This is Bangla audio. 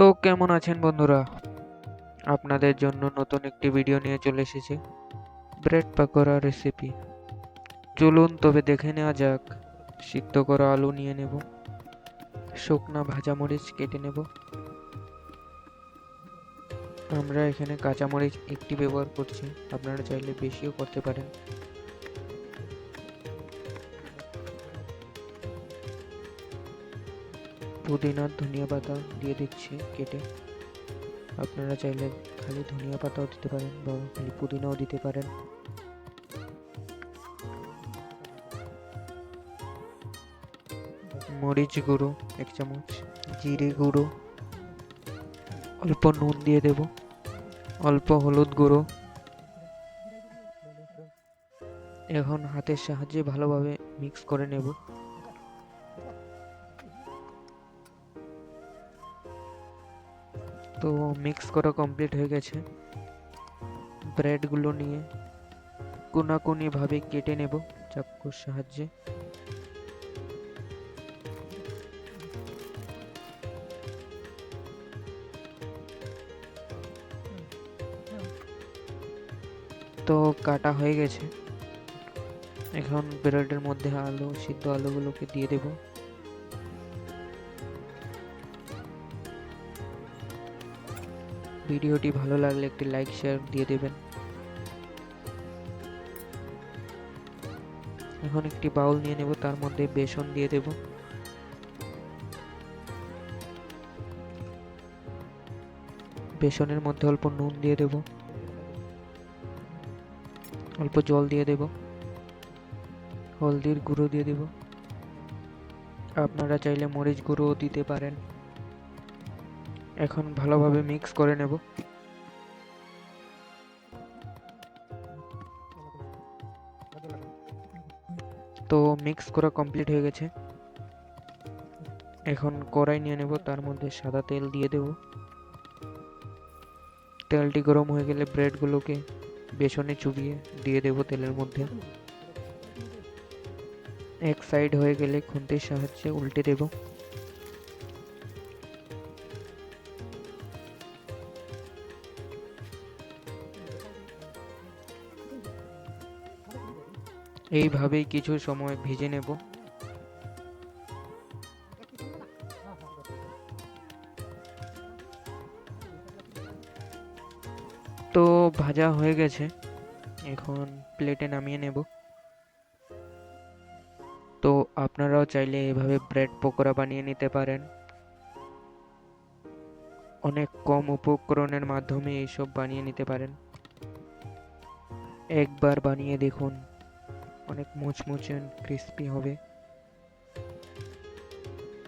তো কেমন আছেন বন্ধুরা? আপনাদের জন্য নতুন একটি ভিডিও নিয়ে চলে এসেছি। ব্রেড পাকোড়া রেসিপি চলুন তবে দেখে নেওয়া যাক। সিদ্ধ করা আলু নিয়ে নেব। শুকনা ভাজা মরিচ কেটে নেব। আমরা এখানে কাঁচামরিচ একটি ব্যবহার করছি। আপনারা চাইলে বেশিও করতে পারেন। পুদিনা ধনিয়া পাতা দিয়ে দিচ্ছি কেটে। আপনারা চাইলে খালি ধনিয়া পাতাও দিতে পারেন বা খালি পুদিনাও দিতে পারেন। মরিচ গুঁড়ো এক চামচ, জিরে গুঁড়ো, অল্প নুন দিয়ে দেব, অল্প হলুদ গুঁড়ো। এখন হাতের সাহায্যে ভালোভাবে মিক্স করে নেব। তো মিক্স করা কমপ্লিট হয়ে গেছে। ব্রেডগুলো নিয়ে কোনাকুনি ভাবে কেটে নেব চাকুর সাহায্যে। তো কাটা হয়ে গেছে। এখন ব্রেডের মধ্যে আলু, সিদ্ধ আলুগুলোকে দিয়ে দেবো। ভিডিওটি ভালো লাগলে একটি লাইক শেয়ার দিয়ে দেবেন। এখন একটি বাউল নিয়ে নেব, তার মধ্যে বেসন দিয়ে দেব। বেসনের মধ্যে অল্প নুন দিয়ে দেব। অল্প জল দিয়ে দেব। হলদির গুঁড়ো দিয়ে দেব। আপনারা চাইলে মরিচ গুঁড়োও দিতে পারেন। এখন ভালোভাবে মিক্স করে নেব। তো মিক্স করা কমপ্লিট হয়ে গেছে। এখন কড়াই নিয়ে নেব, তার মধ্যে সাদা তেল দিয়ে দেব। তেলটি গরম হয়ে গেলে ব্রেডগুলোকে বেসনে চুবিয়ে দিয়ে দেব তেলের মধ্যে। এক সাইড হয়ে গেলে খুন্তির সাহায্যে উল্টে দেব। এইভাবেই কিছু সময় ভেজে নেব। তো ভাজা হয়ে গেছে। এখন প্লেটে নামিয়ে নেব। তো আপনারাও চাইলে এভাবে ব্রেড পকোড়া বানিয়ে নিতে পারেন। অনেক কম উপকরণের মাধ্যমে এইসব বানিয়ে নিতে পারেন। একবার বানিয়ে দেখুন। অনেক মুচমুচে ক্রিস্পি হবে